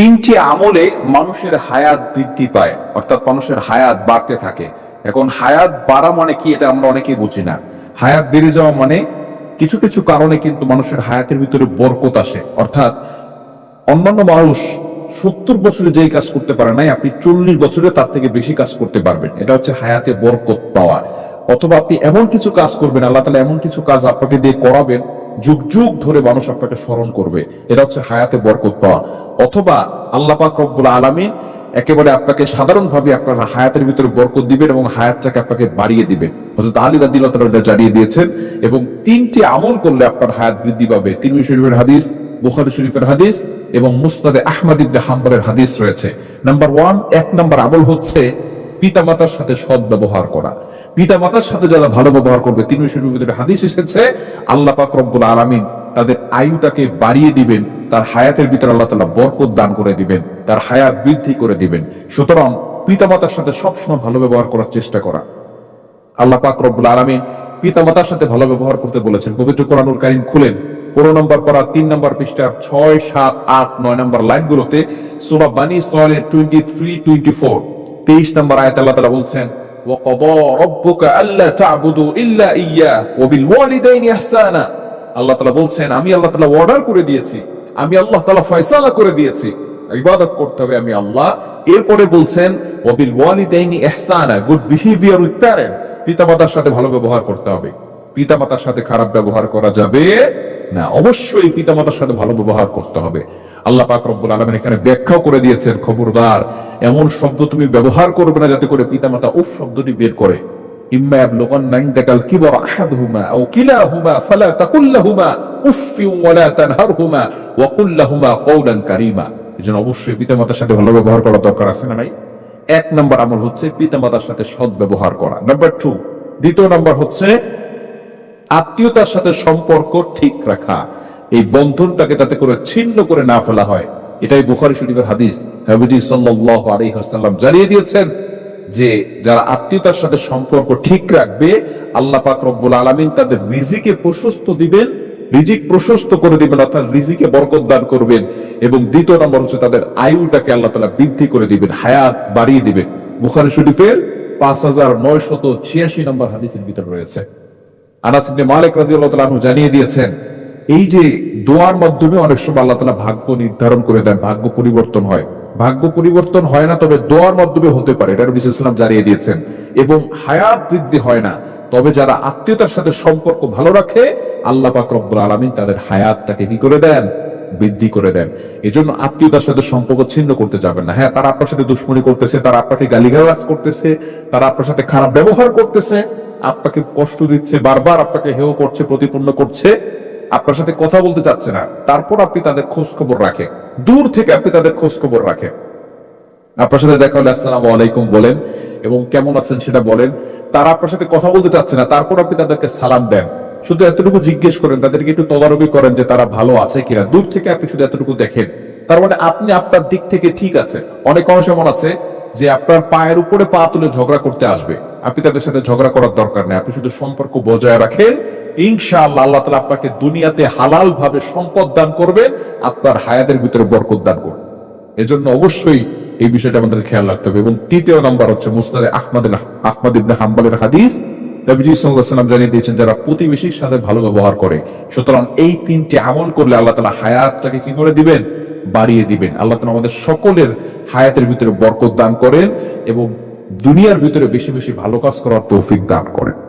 তিনটি আমলে মানুষের হায়াত বৃদ্ধি পায়, অর্থাৎ মানুষের হায়াত বাড়তে থাকে। এখন হায়াত বাড়া মানে কি এটা আমরা অনেকেই বুঝি না। হায়াত বেড়ে যাওয়া মানে কিছু কিছু কারণে কিন্তু মানুষের হায়াতের ভিতরে বরকত আসে। অর্থাৎ অন্যান্য মানুষ সত্তর বছরে যেই কাজ করতে পারে নাই, আপনি চল্লিশ বছরে তার থেকে বেশি কাজ করতে পারবেন। এটা হচ্ছে হায়াতে বরকত পাওয়া। অথবা আপনি এমন কিছু কাজ করবেন, আল্লাহ তালা এমন কিছু কাজ আপনাকে দিয়ে করাবেন যুগ যুগ ধরে মানুষ আপনাকে স্মরণ করবে। এটা হচ্ছে হায়াতে বরকত পাওয়া। অথবা আল্লাহ পাক রব্বুল আলমিন একেবারে আপনাকে সাধারণভাবে আপনার হায়াতের ভিতরে বরকত দিবেন এবং হায়াতটাকে আপনাকে বাড়িয়ে দিবেন। হজরত আলী রাদিল্লাহ এটা জানিয়ে দিয়েছেন এবং তিনটি আমল করলে আপনার হায়াত বৃদ্ধি পাবে। তিন শরীফের হাদিস, বুখারী শরীফের হাদিস এবং মুস্তাদে আহমদ ইবনে হাম্বলের হাদিস রয়েছে। নাম্বার ওয়ান, এক নাম্বার আমল হচ্ছে পিতামাতার সাথে সৎ ব্যবহার করা। পিতামাতার সাথে যারা ভালো ব্যবহার করবে, তিন ভিতরে হাদিস এসেছে, আল্লাহ পাক রব্বুল আলামিন তাদের আয়ুটাকে বাড়িয়ে দিবেন, তার হায়াতের ভিতরে আল্লাহ তালা বরকত দান করে দিবেন, তার হায়াত বৃদ্ধি করে দিবেন। সুতরাং পিতামাতার সাথে সবসময় ভালো ব্যবহার করার চেষ্টা করা। আল্লাহ পাক রব্বুল আলামিন পিতামাতার সাথে ভালো ব্যবহার করতে বলেছেন, পবিত্র কোরআনুল কারীম খুলেন, পনেরো নম্বর পড়া তিন নম্বর পৃষ্ঠার ছয়, সাত, আট, নয় নম্বর লাইনগুলোতে সূরা বানি ইসরাঈলের টোয়েন্টি থ্রি টোয়েন্টি ফোর তেইশ নম্বর আয়াত আল্লাহ তাআলা বলছেন وقضى ربك ألا تعبدوا إلا إياه وبالوالدين إحسانا আল্লাহ তাআলা বলছেন আমি আল্লাহ তাআলা অর্ডার করে দিয়েছি আমি আল্লাহ তাআলা ফয়সালা করে দিয়েছি ইবাদত করতে হবে আমি আল্লাহ এরপরে বলছেন ওবিল ওয়ালিদাইনি ইহসানা গুড বিহেভিয়ার উইথ প্যারেন্টস পিতামাতার সাথে ভালো ব্যবহার করতে হবে পিতামাতার সাথে খারাপ ব্যবহার করা যাবে না, অবশ্যই পিতামাতার সাথে ভালো ব্যবহার করতে হবে। আল্লাহ পাক রব্বুল আলামিন এখানে ব্যাখ্যাও করে দিয়েছেন, খবরদার, এমন শব্দ তুমি ব্যবহার করবে না যাতে করে পিতামাতা উফ শব্দটি বের করে। পিতামাতার সাথে ব্যবহার করা দরকার আছে না নাই? এক নম্বর হচ্ছে পিতামাতার সাথে করা। নাম্বার টু দ্বিতীয় নাম্বার হচ্ছে আত্মীয়তার সাথে সম্পর্ক ঠিক রাখা। এই বন্ধনটাকে তাতে করে ছিন্ন করে না ফেলা হয়। এটাই বুখারী শরীফের হাদিস। ওয়াসাল্লাম জানিয়ে দিয়েছেন যে, যারা আত্মীয়তার সাথে সম্পর্ক ঠিক রাখবে, আল্লাহ পাক রব্বুল আলামিন তাদের রিজিকে প্রশস্ত দিবেন, রিজিক প্রশস্ত করে দিবেন, অর্থাৎ রিজিকে বরকত দান করবেন এবং দ্বিতীয় নম্বর হচ্ছে তাদের আয়ুটাকে আল্লাহ তালা বৃদ্ধি করে দিবেন, হায়াত বাড়িয়ে দিবেন। বুখারি শরীফের পাঁচ হাজার নয়শত ছিয়াশি নম্বর হাদিসের ভিতরে রয়েছে। আনাস মালিক রাদিয়াল্লাহু তাআলা আনহু জানিয়ে দিয়েছেন, এই যে দোয়ার মাধ্যমে অনেক সময় আল্লাহ তাআলা ভাগ্য নির্ধারণ করে দেন, ভাগ্য পরিবর্তন হয়। ভাগ্য পরিবর্তন হয় না, তবে দোয়ার মাধ্যমে হতে পারে, এটা নবী সাল্লাল্লাহু জানিয়ে দিয়েছেন। এবং হায়াত বৃদ্ধি হয় না, তবে যারা আত্মীয়তার সাথে সম্পর্ক ভালো রাখে, আল্লাহ পাক রব্বুল আলামিন তাদের হায়াতটাকে কি করে দেন? বৃদ্ধি করে দেন। এই জন্য আত্মীয়তার সাথে সম্পর্ক ছিন্ন করতে যাবেন না। হ্যাঁ তারা আপনার সাথে দুশ্মনী করতেছে, তারা আপনাকে গালিগালাজ করতেছে, তারা আপনার সাথে খারাপ ব্যবহার করতেছে আপনাকে কষ্ট দিচ্ছে, বারবার আপনাকে হেয় করছে, প্রতিপন্ন করছে, আপনার সাথে কথা বলতে চাচ্ছে না, তারপর আপনি তাদের খোঁজ খবর রাখেন। দূর থেকে আপনি তাদের খোঁজ খবর রাখেন। আপনার সাথে দেখা হলে আসসালাম আলাইকুম বলেন, এবং কেমন আছেন সেটা বলেন। তারা আপনার সাথে কথা বলতে চাচ্ছে না, তারপর আপনি তাদেরকে সালাম দেন। শুধু এতটুকু জিজ্ঞেস করেন, তাদেরকে একটু তদারকি করেন যে তারা ভালো আছে কিনা। দূর থেকে আপনি শুধু এতটুকু দেখেন। তার মানে আপনি আপনার দিক থেকে ঠিক আছে অনেক মানুষ এমন আছে যে আপনার পায়ের উপরে পা তুলে ঝগড়া করতে আসবে। আপনি তাদের সাথে ঝগড়া করার দরকার নেই। আপনি শুধু সম্পর্ক বজায় রাখেন। ইনশাআল্লাহ আল্লাহ তালা আপনাকে দুনিয়াতে হালাল ভাবে সম্পদ দান করবেন আপনার হায়াতের ভিতরে বরকত দান করবেন এজন্য অবশ্যই এই বিষয়টা আমাদের খেয়াল রাখতে হবে। এবং তৃতীয় নাম্বার হচ্ছে মুস্তাদে আহমদ আহমদ ইবনে হাম্বলের হাদিস। নবীজি সাল্লাল্লাহু জানিয়ে দিয়েছেন, যারা প্রতিবেশীর সাথে ভালো ব্যবহার করে, সুতরাং এই তিনটি আমল করলে আল্লাহ তাআলা হায়াতটাকে কি করে দিবেন? বাড়িয়ে দিবেন। আল্লাহ তাআলা আমাদের সকলের হায়াতের ভিতরে বরকত দান করেন এবং দুনিয়ার ভিতরে বেশি বেশি ভালো কাজ করার তৌফিক দান করেন।